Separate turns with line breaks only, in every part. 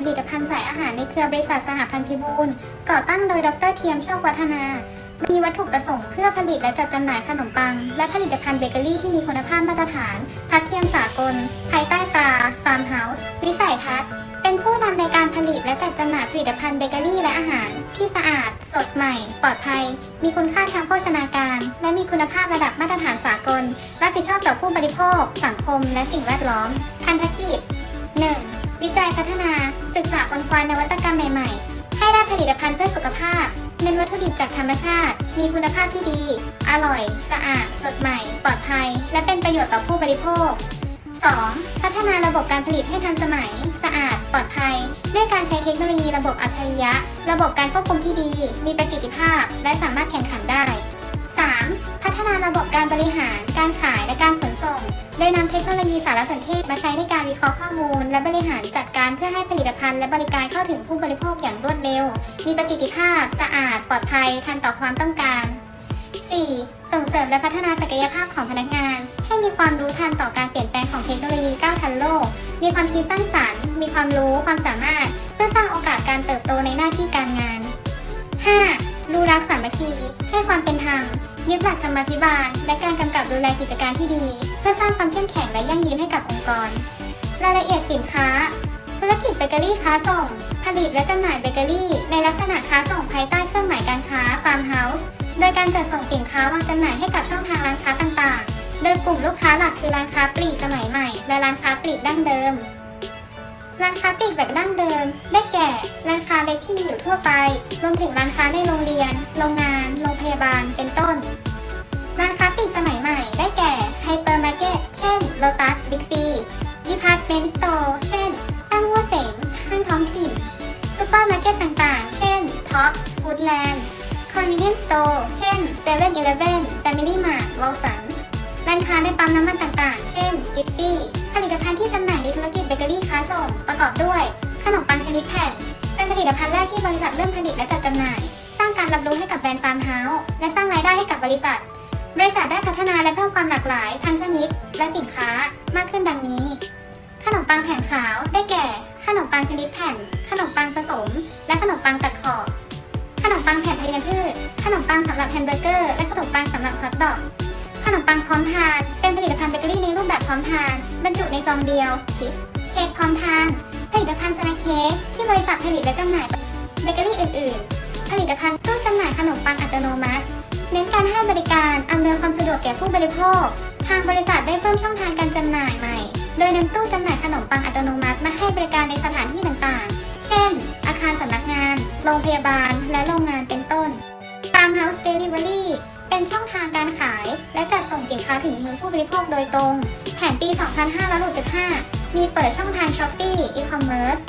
ผลิตภัณฑ์สายอาหารในเครือบริษัทสหพันธ์พิบูลก่อตั้งโดยดรเทียมโชควัฒนา มีวัตถุประสงค์เพื่อผลิตและจัดจำหน่ายขนมปัง และผลิตภัณฑ์เบเกอรี่ที่มีคุณภาพมาตรฐานทัดเทียมสากล ภายใต้ตราฟาร์มเฮาส์วิสัยทัศน์เป็นผู้นำในการผลิตและจัดจำหน่ายผลิตภัณฑ์เบเกอรี่และอาหาร ที่สะอาด สดใหม่ ปลอดภัย มีคุณค่าทางโภชนาการ และมีคุณภาพระดับมาตรฐานสากลรับผิดชอบต่อผู้บริโภค สังคม และสิ่งแวดล้อมพันธกิจ 1. วิจัยพัฒนา ศึกษาค้นคว้านวัตกรรมใหม่ ๆ ให้ได้ผลิตภัณฑ์เพื่อสุขภาพ เน้นวัตถุดิบจากธรรมชาติ มีคุณภาพที่ดี อร่อย สะอาด สดใหม่ ปลอดภัย และเป็นประโยชน์ต่อผู้บริโภค 2. พัฒนาระบบการผลิตให้ทันสมัย สะอาด ปลอดภัย ด้วยการใช้เทคโนโลยีระบบอัจฉริยะ ระบบการควบคุมที่ดี มีประสิทธิภาพ และสามารถแข่งขันได้ 3. พัฒนาระบบการบริหาร การขายและการขนส่ง โดยนำเทคโนโลยีสารสนเทศมาใช้ในการวิเคราะห์ข้อมูล และบริหารจัดการเพื่อให้ผลิตภัณฑ์และบริการเข้าถึงผู้บริโภคอย่างรวดเร็ว มีประสิทธิภาพ สะอาด ปลอดภัย ทันต่อความต้องการ 4. ส่งเสริมและพัฒนาศักยภาพของพนักงาน ให้มีความรู้ทันต่อการเปลี่ยนแปลงของเทคโนโลยีก้าวทันโลก มีความคิดสร้างสรรค์ มีความรู้ความสามารถ เพื่อสร้างโอกาสการเติบโตในหน้าที่การงาน 5. รู้รักสามัคคี ให้ความเป็นธรรม ยึดหลักธรรมาภิบาล และการกำกับดูแลกิจการที่ดี เพื่อสร้างความเข้มแข็งและยั่งยืนให้กับองค์กร รายละเอียดสินค้า ธุรกิจเบเกอรี่ค้าส่ง ผลิตและจำหน่ายเบเกอรี่ ในลักษณะค้าส่งภายใต้เครื่องหมายการค้าฟาร์มเฮาส์โดยการจัดส่งสินค้าวางจำหน่ายให้กับช่องทางร้านค้าต่างๆ โดยกลุ่มลูกค้าหลักคือร้านค้าปลีกสมัยใหม่ และร้านค้าปลีกดั้งเดิม ร้านค้าปลีกแบบดั้งเดิม ได้แก่ร้านค้าเล็กที่มีอยู่ทั่วไป รวมถึงร้านค้าในโรงเรียน โรงงาน โรงพยาบาล เป็นต้น ร้านค้าปลีกสมัยใหม่ ได้แก่ไฮเปอร์มาร์เก็ต เช่นโลตัสบิ๊กซีดีพาร์ตเมนต์สโตร์ เช่น ตั้งวัวเสงห้างท้องถิ่นซูเปอร์มาร์เก็ตต่างๆ เช่นท็อปฟูดแลนด์คอนเวเนียนสโตร์ เช่นเซเว่นอีเลฟเว่นแฟมิลี่มาร์ทวอลสัน ร้านค้าในปั๊มน้ำมันต่างๆ เช่น จิปปี้ ผลิตภัณฑ์ที่จำหน่ายในธุรกิจเบเกอรี่ค้าส่ง ประกอบด้วย ขนมปังชนิดแผ่น เป็นผลิตภัณฑ์แรกที่บริษัทเริ่มผลิตและจัดจำหน่าย สร้างการรับรู้ให้กับแบรนด์ฟาร์มเฮาส์ และสร้างรายได้ให้กับบริษัท บริษัทได้พัฒนาและเพิ่มความหลากหลายทางชนิด และสินค้ามากขึ้นดังนี้ ขนมปังแผ่นขาว ได้แก่ ขนมปังชนิดแผ่น ขนมปังผสม และขนมปังตัดขอบขนมปังแผ่นธัญพืช ขนมปังสำหรับแฮมเบอร์เกอร์ และขนมปังสำหรับฮอทดอก ขนมปังพร้อมทาน เป็นผลิตภัณฑ์เบเกอรี่ในรูปแบบพร้อมทาน บรรจุในซองเดียวชิปเค้กพร้อมทาน ผลิตภัณฑ์สแน็คเค้กที่บริษัทผลิตและจำหน่ายเบเกอรี่อื่น ๆ ผลิตภัณฑ์ตู้จำหน่ายขนมปังอัตโนมัติ เน้นการให้บริการอำนวยความสะดวกแก่ผู้บริโภค ทางบริษัทได้เพิ่มช่องทางการจำหน่ายใหม่ โดยนำตู้จำหน่ายขนมปังอัตโนมัติมาให้บริการในสถานที่ต่างๆ เช่น อาคารสำนักงาน โรงพยาบาล และโรงงานเป็นต้น Farmhouse Delivery เป็นช่องทางการขาย และจัดส่งสินค้าถึงมือผู้บริโภคโดยตรง แผนปี 2565 มีเปิดช่องทาง Shopee E-commerce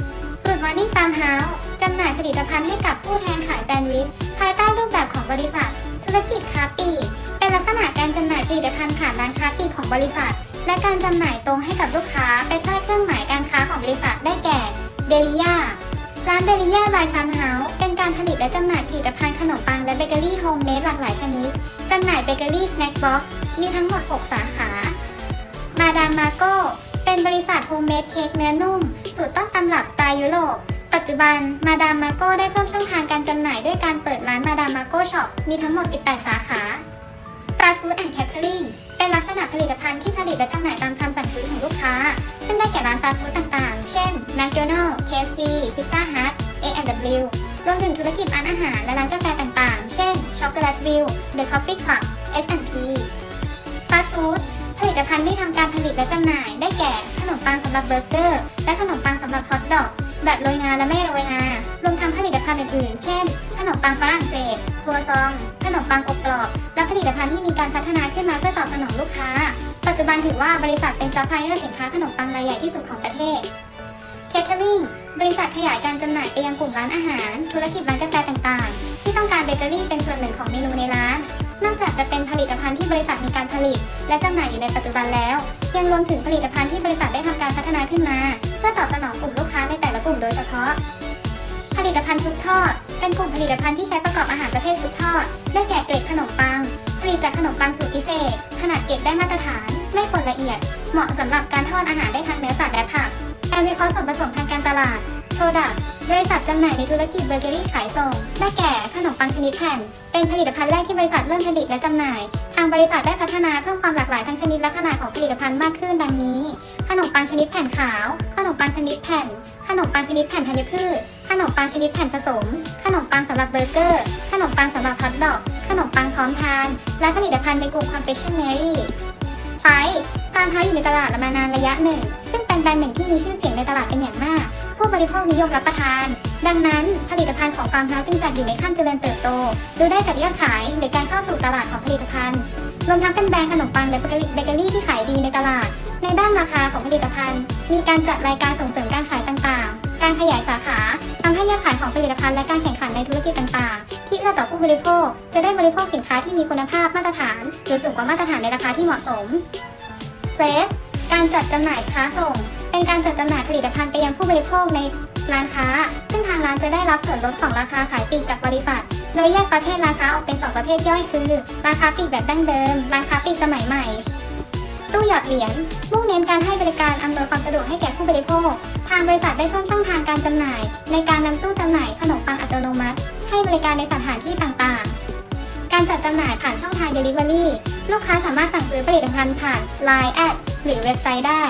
Good Morning Farmhouse จำหน่ายผลิตภัณฑ์ให้กับผู้แทนขายแซนด์วิชภายใต้รูปแบบของบริษัท ธุรกิจค้าปีเป็นลักษณะการจำหน่ายผลิตภัณฑ์ผ่านร้านค้าปีของบริษัท และการจำหน่ายตรงให้กับลูกค้าไปใต้เครื่องหมายการค้าของบริษัทได้แก่เดลิยาร้านเดลิยาบายฟาร์มเฮาส์เป็น การผลิตและจำหน่ายผลิตภัณฑ์ขนมปังและเบเกอรี่โฮมเมดหลากหลายชนิด จำหน่ายเบเกอรี่สแน็คบ็อกมีทั้งหมด 6 สาขา มาดามมาโก้ เป็นบริษัทโฮมเมดเค้กเนื้อนุ่ม สูตรต้นตำรับสไตล์ยุโรป ปัจจุบันมาดามมาโก้ได้เพิ่มช่องทางการจำหน่ายด้วยการเปิดร้านมาดามมาโก้ช็อป มีทั้งหมด 18 สาขา Fast Food and Catering เป็นลักษณะผลิตภัณฑ์ที่ผลิตและจำหน่ายตามคำสั่งซื้อของลูกค้า ซึ่งได้แก่ร้านฟาสต์ฟู้ดต่างๆ เช่น McDonald's KFC Pizza Hut A&W รวมถึงธุรกิจร้านอาหารและร้านกาแฟต่างๆ เช่น Chocolate View The Coffee Club S&P ฟาสต์ฟู้ดผลิตภัณฑ์ที่ทำการผลิตและจำหน่าย ได้แก่ขนมปังสำหรับเบอร์เกอร์ และขนมปังสำหรับฮอทดอก แบบโรยงาและไม่โรยงารวมทั้งผลิตภัณฑ์อื่นๆ เช่น ขนมปังฝรั่งเศสครัวซอง ขนมปังอบกรอบ และผลิตภัณฑ์ที่มีการพัฒนาขึ้นมาเพื่อตอบสนองลูกค้า ปัจจุบันถือว่าบริษัทเป็นซัพพลายเออร์สินค้าขนมปังรายใหญ่ที่สุดของประเทศ Catering บริษัทขยายการจำหน่ายไปยังกลุ่มร้านอาหาร ธุรกิจร้านกาแฟต่างๆ ที่ต้องการเบเกอรี่เป็นส่วนหนึ่งของเมนูในร้าน นอกจากจะเป็นผลิตภัณฑ์ที่บริษัทมีการผลิต และจำหน่ายอยู่ในปัจจุบันแล้ว ยังรวมถึงผลิตภัณฑ์ที่บริษัทได้ทำการพัฒนาขึ้นมา เพื่อตอบสนองกลุ่มลูกค้าในแต่ละกลุ่มโดยเฉพาะ ผลิตภัณฑ์ชุบทอด เป็นกลุ่มผลิตภัณฑ์ที่ใช้ประกอบอาหารประเภทชุบทอด ได้แก่เกล็ดขนมปัง ผลิตจากขนมปังสูตรพิเศษ ขนาดเกล็ดได้มาตรฐาน ไม่ป่นละเอียด เหมาะสำหรับการทอดอาหารได้ทั้งเนื้อสัตว์และผัก การวิเคราะห์ส่วนผสมทางการตลาด Product บริษัทจำหน่ายในธุรกิจเบเกอรี่ขายส่ง ได้แก่ขนมปังชนิดแผ่น เป็นผลิตภัณฑ์แรกที่บริษัทเริ่มผลิตและจำหน่าย ทางบริษัทได้พัฒนาเพิ่มความหลากหลายทางชนิดและขนาดของผลิตภัณฑ์มากขึ้นดังนี้ ขนมปังชนิดแผ่นขาว ขนมปังชนิดแผ่น ขนมปังชนิดแผ่นธัญพืช ขนมปังชนิดแผ่นผสม ขนมปังสำหรับเบอร์เกอร์ ขนมปังสำหรับฮอทดอก ขนมปังพร้อมทาน และผลิตภัณฑ์ในกลุ่ม confectionery ไฟฟาร์มเฮาส์อยู่ในตลาดมานานระยะหนึ่งซึ่ง แบรนด์หนึ่งที่มีชื่อเสียงในตลาดเป็นอย่างมาก ผู้บริโภคนิยมรับประทาน ดังนั้น ผลิตภัณฑ์ของฟาร์มเฮาส์จึงจัดอยู่ในขั้นเจริญเติบโต ดูได้จากยอดขายหรือการเข้าสู่ตลาดของผลิตภัณฑ์ รวมทั้งเป็นแบรนด์ขนมปังและเบเกอรี่ที่ขายดีในตลาด ในด้านราคาของผลิตภัณฑ์ มีการจัดรายการส่งเสริมการขายต่างๆ การขยายสาขาทำให้ยอดขายของผลิตภัณฑ์และการแข่งขันในธุรกิจต่างๆ ที่เอื้อต่อผู้บริโภค จะได้บริโภคสินค้าที่มีคุณภาพมาตรฐาน หรือสูงกว่ามาตรฐานในราคาที่เหมาะสม p l a c การจัดจำหน่ายค้าส่ง เป็นการจัดจำหน่ายผลิตภัณฑ์ไปยังผู้บริโภคในร้านค้า ซึ่งทางร้านจะได้รับส่วนลดของราคาขายปลีกจากบริษัท โดยแยกประเภทร้านค้าออกเป็น 2 ประเภทย่อยคือร้านค้าปลีกแบบดั้งเดิมร้านค้าปลีกสมัยใหม่ ตู้หยอดเหรียญ มุ่งเน้นการให้บริการอำนวยความสะดวกให้แก่ผู้บริโภค ทางบริษัทได้เพิ่มช่องทางการจำหน่าย ในการนำตู้จำหน่ายขนมปังอัตโนมัติ ให้บริการในสถานที่ต่างๆ การจัดจำหน่ายผ่านช่องทาง Delivery ลูกค้าสามารถสั่งซื้อผลิตภัณฑ์ผ่าน Line แอ หรือเว็บไซต์ได้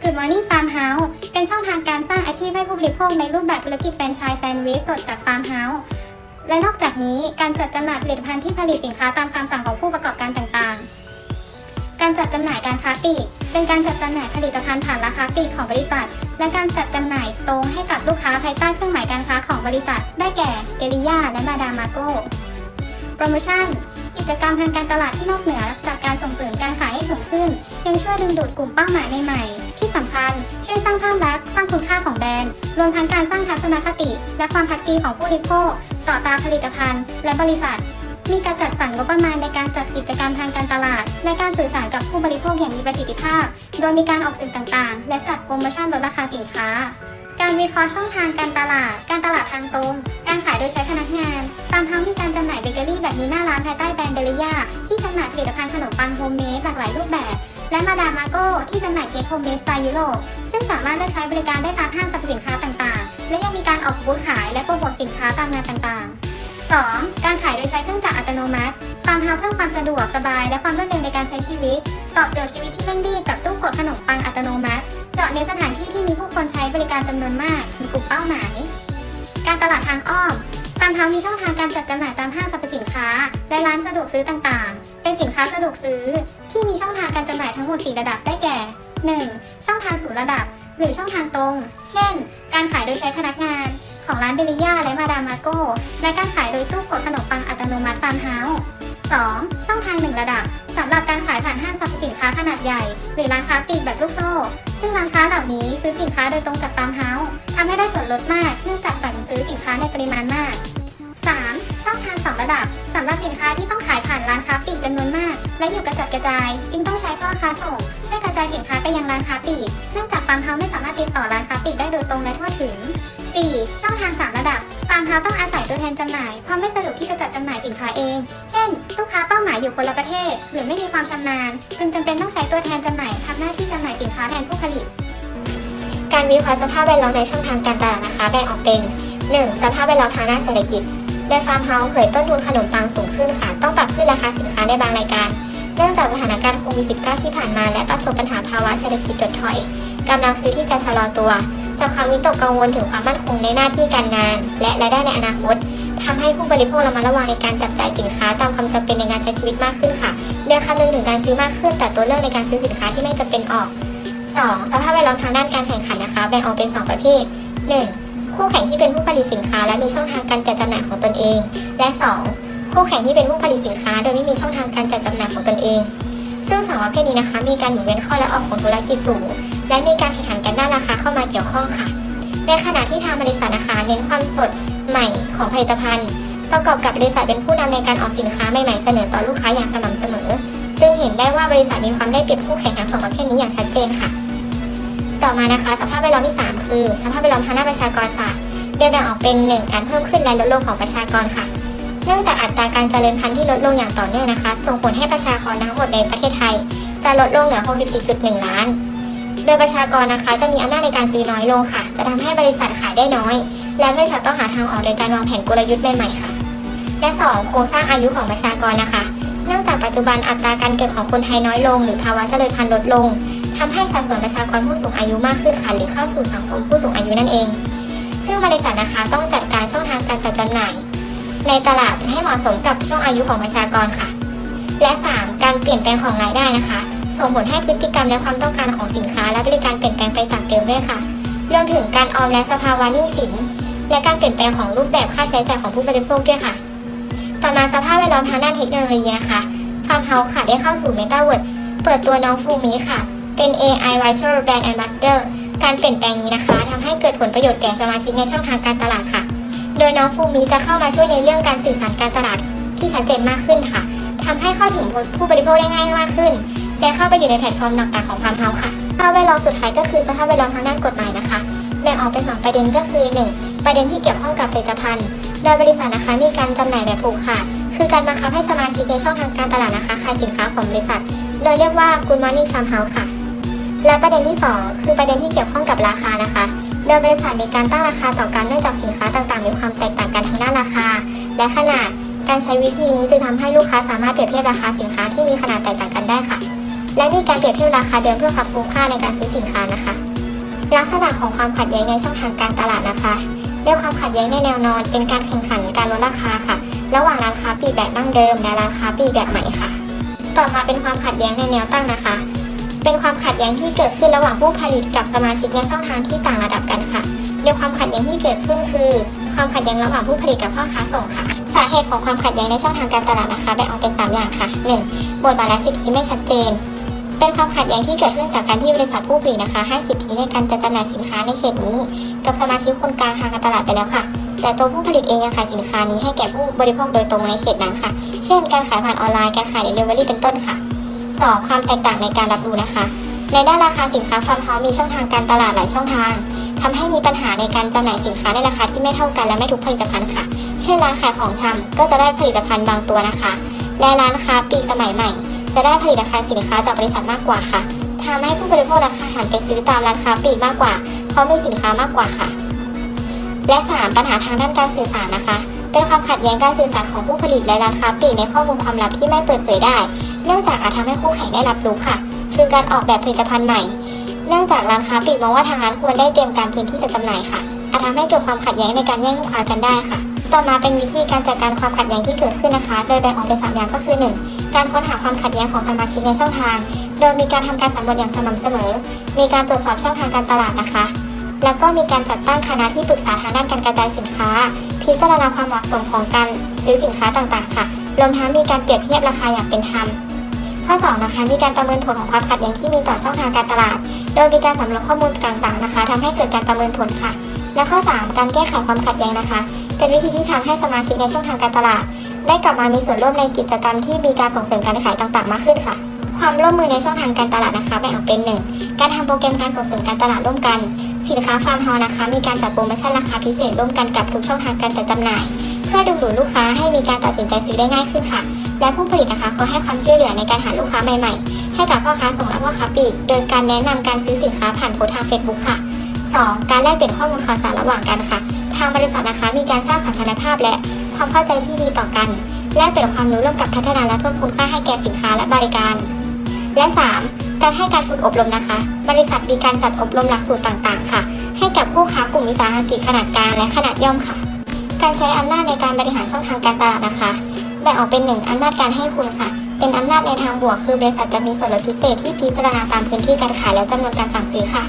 Good Morning Farmhouse เป็นช่องทางการสร้างอาชีพให้ผู้บริโภคในรูปแบบธุรกิจแฟรนไชส์แซนด์วิชสดจาก Farmhouse และนอกจากนี้การจัดจำหน่ายผลิตภัณฑ์ที่ผลิตสินค้าตามคำสั่งของผู้ประกอบการต่างๆ การจัดจำหน่ายการค้าปลีกเป็นการจัดจำหน่ายผลิตภัณฑ์ผ่านราคาปลีกของบริษัท และการจัดจำหน่ายตรงให้กับลูกค้าภายใต้เครื่องหมายการค้าของบริษัท ได้แก่เกริยาและมาดามาโกโปรโมชั่นกิจกรรมทางการตลาดที่นอกเหนือจากการส่งเสริมการขายให้สูงขึ้น ยังช่วยดึงดูดกลุ่มเป้าหมายใหม่ๆ ที่สำคัญ ช่วยสร้างภาพลักษณ์สร้างคุณค่าของแบรนด์ รวมทั้งการสร้างทัศนคติ และความพักดีของผู้บริโภคต่อตาผลิตภัณฑ์ และบริษัท มีการจัดสรรงบประมาณในการจัดกิจกรรมทางการตลาด และการสื่อสารกับผู้บริโภคอย่างมีประสิทธิภาพ โดยมีการออกสื่อต่างๆ และจัดโปรโมชั่นลดราคาสินค้า การวิเคราะห์ช่องทางการตลาด การตลาดทางตรง การขายโดยใช้พนักงาน ตามทั้งมีการจำหน่ายเบเกอรี่แบบมีหน้าร้านภายใต้แบรนด์เดลิยาที่จำหน่ายผลิตภัณฑ์ขนมปังโฮมเมดหลากหลายรูปแบบ และมาดามมาโก้ที่จำหน่ายเค้กโฮมเมดสไตล์ยุโรปซึ่งสามารถเลือกใช้บริการได้ตามห้างสรรพสินค้าต่างๆ และยังมีการออกบูธขายและโปรโมทสินค้าตามงานต่างๆ 2. การขายโดยใช้เครื่องจักรอัตโนมัติฟาร์มเฮาเพิ่มความสะดวกสบาย และความรวดเร็วในการใช้ชีวิต ตอบโจทย์ชีวิตที่เร่งรีบกับตู้กดขนมปังอัตโนมัติ เจาะในสถานที่ที่มีผู้คนใช้บริการจำนวนมากมีกลุ่มเป้าหมาย การตลาดทางอ้อม ตามเฮามีช่องทางการจัดจำหน่ายตามห้างสรรพสินค้า และร้านสะดวกซื้อต่างๆ เป็นสินค้าสะดวกซื้อ ที่มีช่องทางการจำหน่ายทั้งหมด 4 ระดับได้แก่ 1. ช่องทางศูนย์ระดับ หรือช่องทางตรง เช่น การขายโดยใช้พนักงาน ของร้านเบลิยาและมาดามมาโกและการขายโดยตู้กดขนมปังอัตโนมัติฟาร์มเฮาส์ 2. ช่องทาง 1 ระดับสำหรับการขายผ่านห้างสรรพสินค้าขนาดใหญ่ หรือร้านค้าปลีกแบบลูกโซ่ ซึ่งร้านค้าเหล่านี้ซื้อสินค้าโดยตรงจากฟาร์มเฮาส์ทำให้ได้ส่วนลดมากเนื่องจากสั่งซื้อสินค้าในปริมาณมาก 3. ช่องทาง 2 ระดับสำหรับสินค้าที่ต้องขายผ่านร้านค้าปลีกจำนวนมาก และอยู่กระจัดกระจาย จึงต้องใช้พ่อค้าส่งช่วยกระจายสินค้าไปยังร้านค้าปลีกเนื่องจากฟาร์มเฮาส์ไม่สามารถติดต่อร้านค้าปลีกได้โดยตรงและทั่วถึง 4. ช่องทาง 3 ระดับฟาร์มเฮาส์ต้องอาศัยตัวแทนจำหน่าย เพราะไม่สะดวกที่จะจัดจำหน่ายสินค้าเอง เช่น ลูกค้าเป้าหมายอยู่คนละประเทศ หรือไม่มีความชำนาญ จึงจำเป็นต้องใช้ตัวแทนจำหน่ายทำหน้าที่จำหน่ายสินค้าแทนผู้ผลิต
การวิเคราะห์สภาพแวดล้อมในช่องทางการตลาดนะคะแบ่งออกเป็น 1. สภาพแวดล้อมทางด้านเศรษฐกิจโดยฟาร์มเฮาส์เผยต้นทุนขนมปังสูงขึ้นค่ะ ต้องปรับขึ้นราคาสินค้าในบางรายการ เนื่องจากสถานการณ์โควิด -19 ที่ผ่านมาและประสบปัญหาภาวะเศรษฐกิจถดถอยกำลังซื้อที่จะชะลอตัว จากความวิตกกังวลถึงความมั่นคงในหน้าที่การงาน และรายได้ในอนาคตทำให้ผู้บริโภคระมัดระวังในการจับจ่ายสินค้าตามความจำเป็นในงานใช้ชีวิตมากขึ้นค่ะโดยคำนึงถึงการซื้อมากขึ้นแต่ตัวเลือกในการซื้อสินค้าที่ไม่จำเป็นออก 2. สภาพแวดล้อมทางด้านการแข่งขันนะคะแบ่งออกเป็น 2 ประเภท 1. คู่แข่งที่เป็นผู้ผลิตสินค้าและมีช่องทางการจัดจำหน่ายของตนเอง และ 2. คู่แข่งที่เป็นผู้ผลิตสินค้า โดยไม่มีช่องทางการจัดจำหน่ายของตนเอง ซึ่งสองประเภทนี้นะคะ มีการหมุนเวียนเข้าและออกของธุรกิจสูง และมีการแข่งขันกันด้านราคาเข้ามาเกี่ยวข้องค่ะ ในขณะที่ทางบริษัทนะคะเน้นความสดใหม่ของผลิตภัณฑ์ ประกอบกับบริษัทเป็นผู้นำในการออกสินค้าใหม่ๆเสนอต่อลูกค้าอย่างสม่ำเสมอ จึงเห็นได้ว่าบริษัทมีความได้เปรียบคู่แข่งทั้งสองประเภทนี้อย่างชัดเจนค่ะ ต่อมานะคะ สภาพแวดล้อมที่ 3 คือ สภาพแวดล้อมทางด้านประชากรศาสตร์โดยแบ่งออกเป็น 1 การเพิ่มขึ้นและลดลงของประชากรค่ะเนื่องจากอัตราการเจริญพันธุ์ที่ลดลงอย่างต่อเนื่องนะคะ ส่งผลให้ประชากรทั้งหมดในประเทศไทย จะลดลงเหลือ 64.1 ล้าน ดยประชากรนะคะจะมีอำนาจในการซื้อน้อยลงค่ะ จะทำให้บริษัทขายได้น้อย และบริษัทต้องหาทางออกโดยการวางแผนกลยุทธ์ใหม่ๆค่ะ และ 2 โครงสร้างอายุของประชากรนะคะ เนื่องจากปัจจุบันอัตราการเกิดของคนไทยน้อยลง หรือภาวะเจริญพันธุ์ลดลงทำให้สัดส่วนประชากรผู้สูงอายุมากขึ้นค่ะหรือเข้าสู่สังคมผู้สูงอายุนั่นเอง ซึ่งบริษัทนะคะต้องจัดการช่องทางการจัดจำหน่าย ในตลาดให้เหมาะสมกับช่วงอายุของประชากรค่ะ และ 3 การเปลี่ยนแปลงของรายได้นะคะ ส่งผลให้พฤติกรรมและความต้องการของสินค้าและบริการเปลี่ยนแปลงไปจากเดิมด้วยค่ะรวมถึงการออมและสภาวะหนี้สิน และการเปลี่ยนแปลงของรูปแบบค่าใช้จ่ายของผู้บริโภคด้วยค่ะ ต่อมาสภาพแวดล้อมทางด้านเทคโนโลยีนะคะฟาร์มเฮาส์ค่ะได้เข้าสู่ Meta w o r d เปิดตัวน้องฟูมิค่ะ เป็น AI Virtual Brand Ambassador การเปลี่ยนแปลงนี้นะคะทำให้เกิดผลประโยชน์แก่สมาชิกในช่องทางการตลาดค่ะ โดยน้องฟูมิจะเข้ามาช่วยในเรื่องการสื่อสารการตลาดที่ชัดเจนมากขึ้นค่ะทำให้เข้าถึงผู้บริโภคได้ง่ายมากขึ้น และเข้าไปอยู่ในแพลตฟอร์มต่างๆของฟาร์มเฮาส์ค่ะสภาพแวดล้อมสุดท้ายก็คือสภาพแวดล้อมทางด้านกฎหมายนะคะแบ่งออกเป็นสองประเด็นก็คือ 1. ประเด็นที่เกี่ยวข้องกับผลิตภัณฑ์ โดยบริษัทนะคะมีการจำหน่ายแบบผูกขาดคือการบังคับให้สมาชิกในช่องทางการตลาดนะคะขายสินค้าของบริษัท โดยเรียกว่า Good Morning Farm House ค่ะ และประเด็นที่ 2 คือประเด็นที่เกี่ยวข้องกับราคานะคะ โดยบริษัทมีการตั้งราคาต่อกันเนื่องจากสินค้าต่างๆ มีความแตกต่างกันทางด้านราคา และขนาด การใช้วิธีนี้จึงทำให้ลูกค้าสามารถเปรียบเทียบราคาสินค้าที่มีขนาดแตกต่างกันได้ค่ะ และมีการเปรียบเทียบราคาเดิมเพื่อความคุ้มค่าในการซื้อสินค้านะคะ ลักษณะของความขัดแย้งในช่องทางการตลาดนะคะด้วยความขัดแย้งในแนวนอน เป็นการแข่งขันการลดราคาค่ะ ระหว่างร้านค้าปลีกแบบดั้งเดิม และร้านค้าปลีกแบบใหม่ค่ะ ต่อมาเป็นความขัดแย้งในแนวตั้งนะคะ เป็นความขัดแย้งที่เกิดขึ้นระหว่างผู้ผลิตกับสมาชิกในช่องทางที่ต่างระดับกันค่ะโดยความขัดแย้งที่เกิดขึ้นคือ ความขัดแย้งระหว่างผู้ผลิตกับพ่อค้าส่งค่ะ สาเหตุของความขัดแย้งในช่องทางการตลาดนะคะแบ่งออกเป็น3อย่างค่ะ 1. บทบาทและสิทธิไม่ชัดเจน เป็นความขัดแย้งที่เกิดขึ้นจากการที่บริษัทผู้ผลิตนะคะ ให้สิทธิในการจัดจำหน่ายสินค้าในเขตนี้ กับสมาชิกคนกลางทางการตลาดไปแล้วค่ะ แต่ตัวผู้ผลิตเองยังขายสินค้านี้ให้แก่ผู้บริโภคโดยตรงในเขตนั้นค่ะ เช่น การขายผ่านออนไลน์การขายเดลิเวอรี่เป็นต้นค่ะ 2. ความแตกต่างในการรับรู้นะคะ ในด้านราคาสินค้าฟาร์มเฮาส์มีช่องทางการตลาดหลายช่องทางทำให้มีปัญหาในการจำหน่ายสินค้าในราคาที่ไม่เท่ากันและไม่ทุกผลิตภัณฑ์ค่ะ เช่นร้านขายของชำก็จะได้ผลิตภัณฑ์บางตัวนะคะ และร้านค้าปีกสมัยใหม่ จะได้ผลิตภัณฑ์สินค้าจากบริษัทมากกว่าค่ะทำให้ผู้บริโภคราคาหันไปซื้อตามร้านค้าปลีกมากกว่า เพราะมีสินค้ามากกว่าค่ะ และ 3 ปัญหาทางด้านการสื่อสารนะคะ เป็นความขัดแย้งการสื่อสารของผู้ผลิตและร้านค้าปลีกในข้อมูลความลับที่ไม่เปิดเผยได้ เนื่องจากอาจทำให้คู่แข่งได้รับรู้ค่ะ คือการออกแบบผลิตภัณฑ์ใหม่ เนื่องจากร้านค้าปลีกมองว่าทางร้านควรได้เตรียมการพื้นที่จัดจำหน่ายค่ะ อาจทำให้เกิดความขัดแย้งในการแย่งลูกค้ากันได้ค่ะ ต่อมาเป็นวิธีการจัดการความขัดแย้งที่เกิดขึ้นนะคะ โดยแบ่งออกเป็นสามอย่างก็คือ 1. การค้นหาความขัดแย้งของสมาชิกในช่องทาง โดยมีการทำการสำรวจอย่างสม่ำเสมอ มีการตรวจสอบช่องทางการตลาดนะคะ แล้วก็มีการจัดตั้งคณะที่ปรึกษาทางด้านการกระจายสินค้า พิจารณาความเหมาะสมของการซื้อสินค้าต่างๆ ค่ะ รวมทั้งมีการเปรียบเทียบราคาอย่างเป็นธรรม ข้อ2นะคะ มีการประเมินผลของความขัดแย้งที่มีต่อช่องทางการตลาด โดยมีการสำรวจข้อมูลต่างๆ นะคะทำให้เกิดการประเมินผลค่ะ และข้อ 3 การแก้ไขความขัดแย้งนะคะ เป็นวิธีที่ทำให้สมาชิกในช่องทางการตลาด ได้กลับมามีส่วนร่วมในกิจกรรมที่มีการส่งเสริมการขายต่างๆ มากขึ้นค่ะ ความร่วมมือในช่องทางการตลาดนะคะแบ่งออกเป็นหนึ่งการทำโปรแกรมการส่งเสริมการตลาดร่วมกัน สินค้าฟาร์มเฮาส์นะคะ มีการจัดโปรโมชั่นราคาพิเศษร่วมกันกับทุกช่องทางการจัดจำหน่าย เพื่อดึงดูดลูกค้าให้มีการตัดสินใจซื้อได้ง่ายขึ้นค่ะ และผู้ผลิตนะคะเขาให้ความช่วยเหลือในการหาลูกค้าใหม่ๆ ให้กับพ่อค้าส่งและพ่อค้าปลีก โดยการแนะนำการซื้อสินค้าผ่านโพสทาง Facebook ค่ะ 2. การแลกเปลี่ยนข้อมูลข่าวสารระหว่างกันค่ะ ทางบริษัทนะคะมีการสร้างสัมพันธภาพและ ความเข้าใจที่ดีต่อกัน แลกเปลี่ยนความรู้ร่วมกับพัฒนาและเพิ่มคุณค่าให้แก่สินค้าและบริการ และ 3. การให้การฝึกอบรมนะคะ บริษัทมีการจัดอบรมหลักสูตรต่างๆ ค่ะ ให้กับผู้ค้ากลุ่มวิสาหกิจขนาดกลางและขนาดย่อมค่ะ การใช้อำนาจในการบริหารช่องทางการตลาดนะคะ แบ่งออกเป็นหนึ่งอำนาจการให้คุณค่ะ เป็นอำนาจในทางบวก คือบริษัทจะมีส่วนลดพิเศษที่พิจารณาตามพื้นที่การขายและจำนวนการสั่งซื้อค่ะ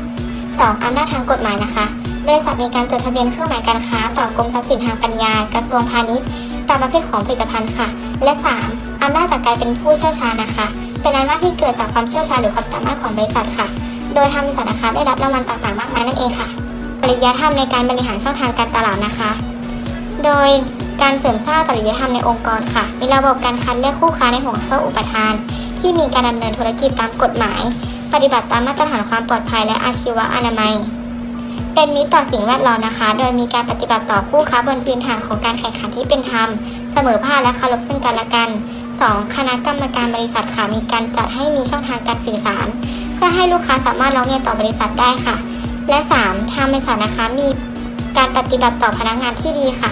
2. อำนาจทางกฎหมายนะคะ บริษัทมีการจดทะเบียนเครื่องหมายการค้า ต่อกรมทรัพย์สินทางปัญญา กระทรวงพาณิชย์ตามประเภทของผลิตภัณฑ์ค่ะ และ 3. อำนาจจากการเป็นผู้เชี่ยวชาญนะคะ เป็นอำนาจที่เกิดจากความเชี่ยวชาญหรือความสามารถของบริษัทค่ะ โดยทางบริษัทนะคะได้รับรางวัลต่างๆมากมายนั่นเองค่ะ ปริยธรรมในการบริหารช่องทางการตลาดนะคะ โดยการเสริมสร้างจริยธรรมในองค์กรค่ะ มีระบบการคัดเลือกคู่ค้าในห่วงโซ่อุปทาน ที่มีการดำเนินธุรกิจตามกฎหมาย ปฏิบัติตามมาตรฐานความปลอดภัยและอาชีวะอนามัย เป็นมิตรต่อสิ่งแวดล้อมนะคะ โดยมีการปฏิบัติต่อคู่ค้าบนพื้นฐานของการแข่งขันที่เป็นธรรม เสมอภาคและเคารพซึ่งกันและกัน 2. คณะกรรมการบริษัทค่ะ มีการจัดให้มีช่องทางการสื่อสาร เพื่อให้ลูกค้าสามารถร้องเรียนต่อบริษัทได้ค่ะ และ 3. ทางบริษัทนะคะมีการปฏิบัติต่อพนักงานที่ดีค่ะ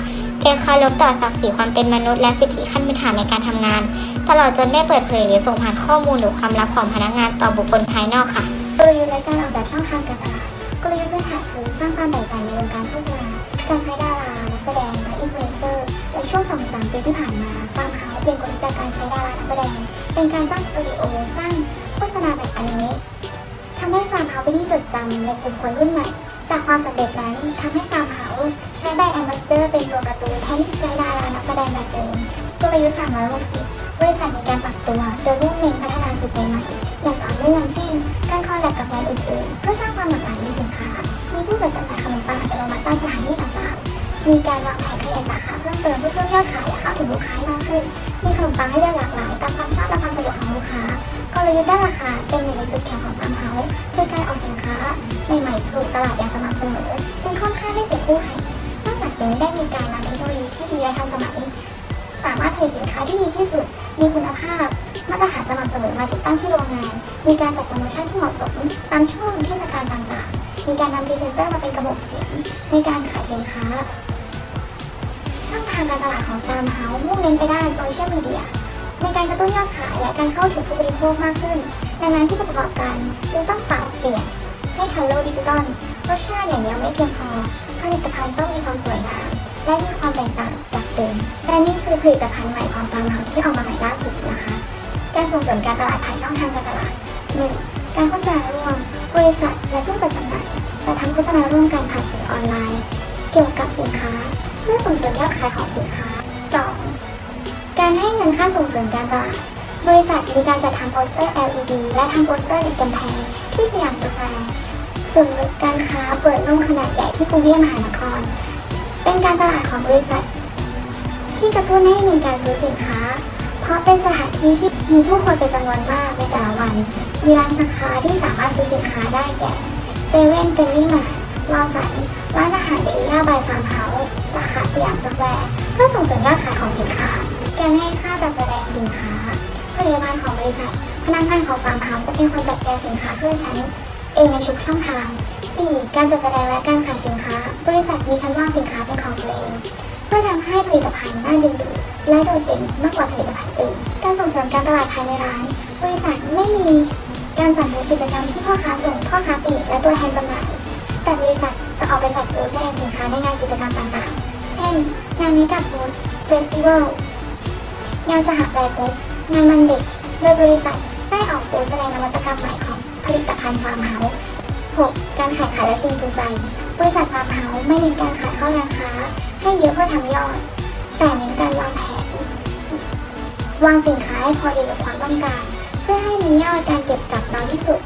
เคารพต่อศักดิ์ศรีความเป็นมนุษย์และสิทธิขั้นพื้นฐานในการทำงาน ตลอดจนไม่เปิดเผยหรือส่งผ่านข้อมูลหรือความลับของพนักงานต่อบุคคลภายนอกค่ะ
กลยุทธ์ในการออกแบบช่องทางการตลาด ลยุทธ์พื้นฐานคือสร้างความแตกต่างในวงการโฆษณาการใช้ดารานักแสดงและอินฟลูเอนเซอร์และช่วงสองสามปีที่ผ่านมาฟาร์มเฮาส์เปลี่ยนกลยุทธ์จากการใช้ดารานักแสดง เป็นการสร้างสตูดิโอสร้างโฆษณาแบบอนิเมะทำให้ฟาร์มเฮาส์เป็นที่จดจำในกลุ่มคนรุ่นใหม่ จากความสำเร็จนั้นทำให้ฟาร์มเฮาส์ใช้แบรนด์แอมบาสเดอร์เป็นตัวการ์ตูนแทนที่ใช้ดารานักแสดงแบบเดิมกลยุทธ์360บ ริษัทมีการปรับตัว โดยมุ่งเน้นพัฒนาสูตรใหม่ๆอย่างต่อเนื่องเช่นการคอลแลบกับแบรนด์อื่นๆเพื่อสร้างความหลากหลายในสินค้า มีผู้เปิดจำหน่ายขนมปังอัตโนมัติตามสถานที่ต่างๆ มีการวางแผนขยายสาขาเพิ่มเติมเพื่อเพิ่มยอดขายและเข้าถึงลูกค้ามากขึ้น มีขนมปังให้เลือกหลากหลายตามความชอบและความสะดวกของลูกค้ากลยุทธ์ด้านราคาเป็นหนึ่งในจุดแข็งของฟาร์มเฮาส์คือการออกสินค้าใหม่ๆสู่ตลาดอย่างสม่ำเสมอจึงค่อนข้างได้เปรียบคู่แข่งนอกจากนี้ได้มีการนำเทคโนโลยีที่ดีและทันสมัย สามารถผลิตสินค้าที่ดีที่สุด มีคุณภาพ มาตรฐานสม่ำเสมอมาติดตั้งที่โรงงาน มีการจัดโปรโมชั่นที่เหมาะสมตามช่วงเทศกาลต่างๆ มีการนำพรีเซนเตอร์มาเป็นกระบอกเสียงในการขายสินค้า ช่องทางการตลาดของฟาร์มเฮาส์มุ่งเน้นไปด้านโซเชียลมีเดียในการกระตุ้นยอดขายและการเข้าถึงผู้บริโภคมากขึ้นดังนั้นที่ประกอบการจึงต้องปรับเปลี่ยนให้ทันโลกดิจิตอลรสชาติอย่างเดียวไม่เพียงพอผลิตภัณฑ์ต้องมีความสวยงามและมีความแตกต่าง เดิมและนี่คือผลิตภัณฑ์ใหม่ของฟาร์มเฮาที่ออกมาใหม่ล่าสุดนะคะ การส่งเสริมการตลาดผ่านช่องทางการตลาด 1. การโฆษณาร่วมบริษัทและผู้จัดจำหน่ายจะทำโฆษณาร่วมกันผ่านสื่อออนไลน์ เกี่ยวกับสินค้าเพื่อส่งเสริมยอดขายของสินค้า 2. การให้เงินค่าส่งเสริมการตลาดบริษัทมีการจัดทำโปสเตอร์ LED และทำโปสเตอร์ติดกำแพงที่สยามสแควร์ศูนการค้าเปิดโล่งขนาดใหญ่ที่กรุงเทพมหานคร เป็นการตลาดของบริษัท ที่กระตุ้นให้มีการซื้อสินค้า เพราะเป็นสถานที่ที่มีผู้คนเป็นจำนวนมากในแต่ละวัน มีร้านสินค้าที่สามารถซื้อสินค้าได้แก่เซเว่นเฟรนลี่มาร์ลอสันร้านอาหารเดลิย่าบายฟาร์มเฮาส์สาขาสยามสแควร์เพื่อส่งเสริมยอดขายของสินค้า การให้ค่าจัดแสดงสินค้าผลิตภัณฑ์ของบริษัทพนักงานของฟาร์มเฮาส์จะเป็นคนจัดแจงสินค้าขึ้นชั้นเองในทุกช่องทาง 4. การจัดแสดงและการขายสินค้า บริษัทมีชั้นวางสินค้าเป็นของตัวเอง เพื่อทำให้ผลิตภัณฑ์น่าดึงดูดและโดดเด่นมากกว่าผลิตภัณฑ์อื่น การส่งเสริมการตลาดภายในร้านบริษัทไม่มีการจัดกิจกรรมที่พ่อค้าส่งพ่อค้าปลีกและตัวแทนจำหน่ายแต่บริษัทจะออกไปจัดบูธแสดงสินค้าในงานกิจกรรมต่างๆ เช่น งานนี้กับบูธเฟสติวัลงานสหประชาชาติงานวันเด็กโดยบริษัทได้ออกบูธแสดงนวัตกรรมใหม่ของผลิตภัณฑ์ฟาร์มเฮาส์ 6. การขายขายและสิ่งจูงใจบริษัทฟาร์มเฮาส์ไม่เน้นการขายเข้าร้านค้าให้เยอะเพื่อทำยอด แต่เน้นการวางแผนวางสินค้าให้พอดีกับความต้องการ เพื่อให้มียอดการเก็บกลับน้อยที่สุด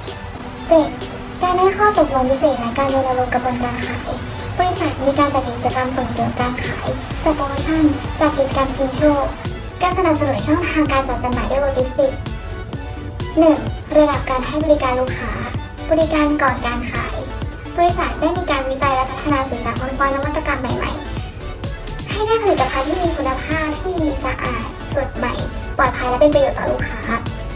7. การให้ข้อตกลงพิเศษและการรณรงค์กระบวนการขาย บริษัทมีการจัดกิจกรรมส่งเสริมการขายจัดโปรโมชั่นจัดกิจกรรมชิงโชค การสนับสนุนช่องทางการจัดจำหน่ายด้วยโลจิสติกส์ 1. ระดับการให้บริการลูกค้า บริการก่อนการขาย บริษัทได้มีการวิจัยและพัฒนาสื่อสารค้นคว้านวัตกรรมใหม่ ๆ ให้ได้ผลิตภัณฑ์ที่มีคุณภาพที่สะอาด สดใหม่ ปลอดภัยและเป็นประโยชน์ต่อลูกค้า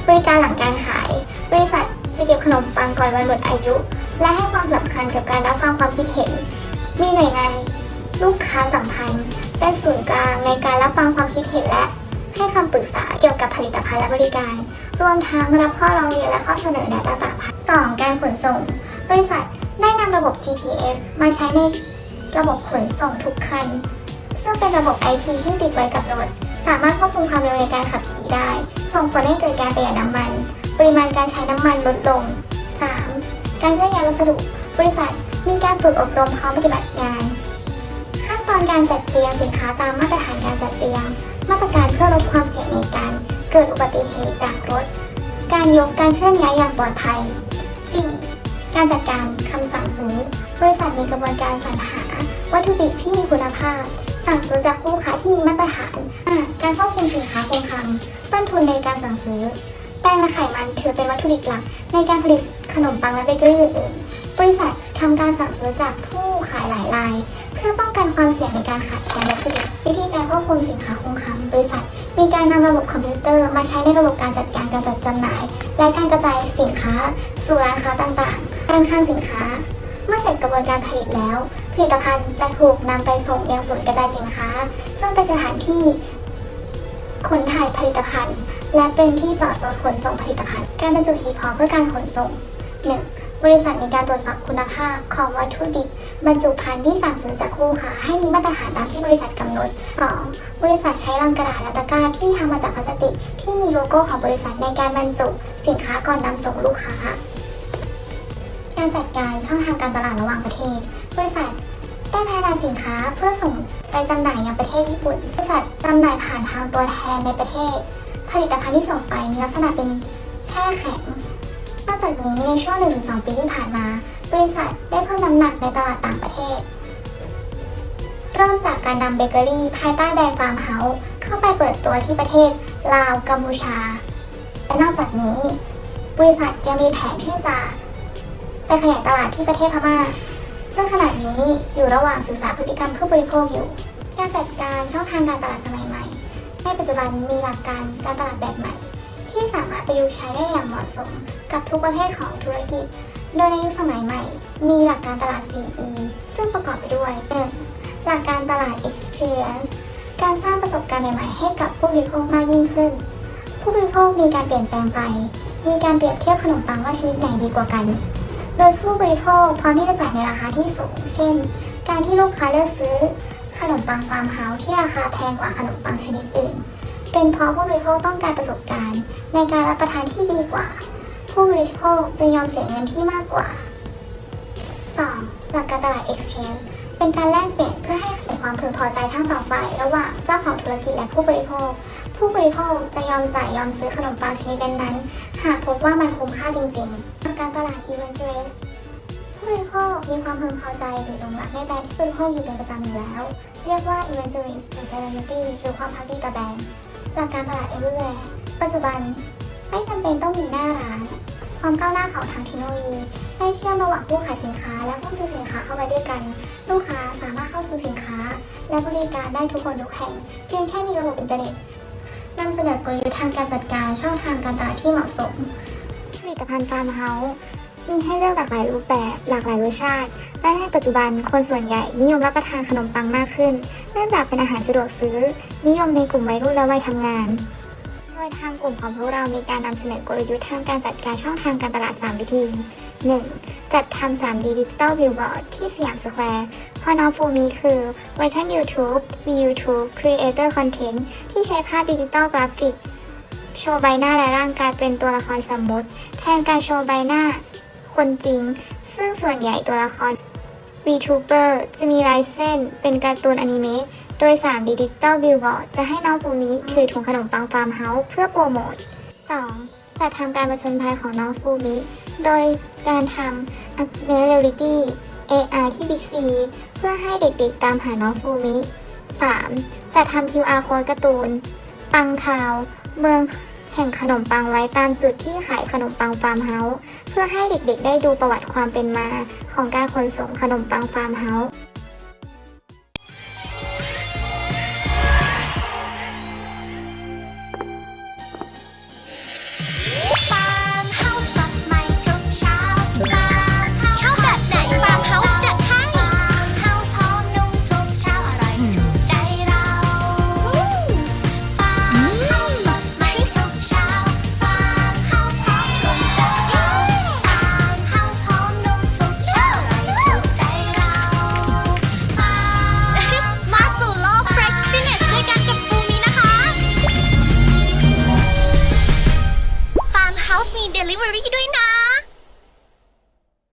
บริการหลังการขาย บริษัทจะเก็บขนมปังก่อนวันหมดอายุ และให้ความสำคัญกับการรับฟังความคิดเห็น มีหน่วยงานลูกค้าสัมพันธ์เป็นศูนย์กลางในการรับฟังความคิดเห็นและให้คำปรึกษาเกี่ยวกับผลิตภัณฑ์และบริการ รวมทั้งรับข้อร้องเรียนและข้อเสนอแนะต่างๆ 2. การขนส่ง บริษัทได้นำระบบ GPS มาใช้ในระบบขนส่งทุกคัน ซึ่งเป็นระบบ IT ที่ติดไว้กับรถ สามารถควบคุมความเร็วในการขับขี่ได้ ส่งผลให้เกิดการประหยัดน้ำมัน ปริมาณการใช้น้ำมันลดลง 3. การเคลื่อนย้ายวัสดุ บริษัทมีการฝึกอบรมพร้อมปฏิบัติงาน ขั้นตอนการจัดเตรียมสินค้าตามมาตรฐานการจัดเตรียม มาตรการเพื่อลดความเสี่ยงในการ เกิดอุบัติเหตุจากรถ การยกการเคลื่อนย้ายอย่างปลอดภัย การจัดการคำสั่งซื้อบริษัทมีกระบวนการสรรหา วัตถุดิบที่มีคุณภาพ สั่งซื้อจากคู่ค้าที่มีมาตรฐาน การควบคุมสินค้าคงคลังต้นทุนในการสั่งซื้อ แป้งและไขมันถือเป็นวัตถุดิบหลัก ในการผลิตขนมปังและเบเกอรี่อื่นบริษัททำการสั่งซื้อจากผู้ขายหลายราย เพื่อป้องกันความเสี่ยงในการขาดแคลนวัตถุดิบวิธีการควบคุมสินค้าคงคลังบริษัท มีการนำระบบคอมพิวเตอร์มาใช้ในระบบการจัดการการจัดจำหน่าย และการกระจายสินค้า สู่ร้านค้าต่างๆ การคลังสินค้า เมื่อเสร็จกระบวนการผลิตแล้ว ผลิตภัณฑ์จะถูกนำไปส่งยังศูนย์กระจายสินค้า ซึ่งเป็นสถานที่ขนถ่ายผลิตภัณฑ์ และเป็นที่จอดรถขนส่งผลิตภัณฑ์ การบรรจุหีบห่อเพื่อการขนส่ง 1. บริษัทมีการตรวจสอบคุณภาพของวัตถุดิบบรรจุภัณฑ์ที่สั่งซื้อจากคู่ค้าให้มีมาตรฐานตามที่บริษัทกำหนด 2. บริษัทใช้ลังกระดาษและตะกร้าที่ทำมาจากพลาสติกที่มีโลโก้ของบริษัทในการบรรจุสินค้าก่อนนำส่งลูกค้า การจัดการช่องทางการตลาดระหว่างประเทศ บริษัทได้พัฒนาสินค้าเพื่อส่งไปจำหน่ายยังประเทศญี่ปุ่น บริษัทจำหน่ายผ่านทางตัวแทนในประเทศ ผลิตภัณฑ์ที่ส่งไปมีลักษณะเป็นแช่แข็งนอกจากนี้ในช่วง 1-2 ปีที่ผ่านมา บริษัทได้เพิ่มน้ำหนักในตลาดต่างประเทศ เริ่มจากการนำเบเกอรี่ภายใต้แบรนด์ฟาร์มเฮาส์เข้าไปเปิดตัวที่ประเทศลาวกัมพูชา และนอกจากนี้ บริษัทยังมีแผนที่จะ ไปขยายตลาดที่ประเทศพม่า ซึ่งขณะนี้อยู่ระหว่างศึกษาพฤติกรรมผู้บริโภคอยู่ การจัดการช่องทางการตลาดสมัยใหม่ ในปัจจุบันมีหลักการการตลาดแบบใหม่ ที่สามารถประยุกต์ใช้ได้อย่างเหมาะสมกับทุกประเภทของธุรกิจ โดยในยุคสมัยใหม่ มีหลักการตลาด 4E ซึ่งประกอบไปด้วย 1. หลักการตลาด Experience การสร้างประสบการณ์ใหม่ๆให้กับผู้บริโภคมากยิ่งขึ้น ผู้บริโภคมีการเปลี่ยนแปลงไป มีการเปรียบเทียบขนมปังว่าชนิดไหนดีกว่ากัน โดยผู้บริโภคพร้อมที่จะจ่ายในราคาที่สูง เช่น การที่ลูกค้าเลือกซื้อขนมปังฟาร์มเฮาส์ที่ราคาแพงกว่าขนมปังชนิดอื่น เป็นเพราะผู้บริโภคต้องการประสบการณ์ ในการรับประทานที่ดีกว่า ผู้บริโภคจะยอมเสียเงินที่มากกว่า 2. หลักการตลาด exchange เป็นการแลกเปลี่ยนเพื่อให้เกิดความพึงพอใจทั้งสองฝ่ายระหว่างเจ้าของธุรกิจและผู้บริโภค ผู้บริโภคจะยอมจ่ายยอมซื้อขนมปังชนิดนั้นๆหากพบว่ามันคุ้มค่าจริงๆ การตลาด evangelist ผู้บริโภคมีความพึงพอใจหรือหลงรักในแบรนด์ที่บริโภคอยู่เป็นประจำอยู่แล้ว เรียกว่า evangelist หรือ loyalty หรือความพักดีต่อแบรนด์หลักการตลาด everywhere ปัจจุบัน ไม่จำเป็นต้องมีหน้าร้าน ความก้าวหน้าของทางเทคโนโลยีได้เชื่อมระหว่างผู้ขายสินค้า และผู้ซื้อสินค้าเข้าไปด้วยกัน ลูกค้าสามารถเข้าซื้อสินค้า และบริการได้ทุกคนทุกแห่ง เพียงแค่มีระบบอินเทอร์เน็ต นำเสนอกลยุทธ์ทางการจัดการช่องทางการตลาดที่เหมาะสม ผลิตภัณฑ์ฟาร์มเฮาส์มีให้เลือกหลากหลายรูปแบบ หลากหลายรสชาติ และในปัจจุบันคนส่วนใหญ่นิยมรับประทานขนมปังมากขึ้น เนื่องจากเป็นอาหารสะดวกซื้อ นิยมในกลุ่มวัยรุ่นและวัยทำงาน โดยทางกลุ่มของพวกเรามีการนำเสนอกลยุทธ์ทางการจัดการช่องทางการตลาด 3 วิธี 1. จัดทำ 3D Digital Billboard ที่สยามสแควร์พอน้องฟูมีคือเวอร์ชัน YouTube VYouTube Creator Content ที่ใช้ภาพดิจิตอลกราฟิก โชว์ใบหน้าและร่างกายเป็นตัวละครสมมติ แทนการโชว์ใบหน้า คนจริง ซึ่งส่วนใหญ่ตัวละคร VTuber จะมีลายเส้นเป็นการ์ตูนอนิเมะโดย 3D Digital Billboard จะให้น้องภูมิถือถุงขนมปังฟาร์มเฮาส์เพื่อโปรโมท 2. จัดทำการประชนภัยของน้องฟูมิ โดยการทำ Augmented Reality AR ที่ Big C เพื่อให้เด็กๆตามหาน้องฟูมิ 3. จะทำ QR Code การ์ตูน ปังทาว เมืองแห่งขนมปังไว้ตามจุดที่ขายขนมปังฟาร์มเฮาส์เพื่อให้เด็กๆ ได้ดูประวัติความเป็นมา ของการขนส่งขนมปังฟาร์มเฮาส์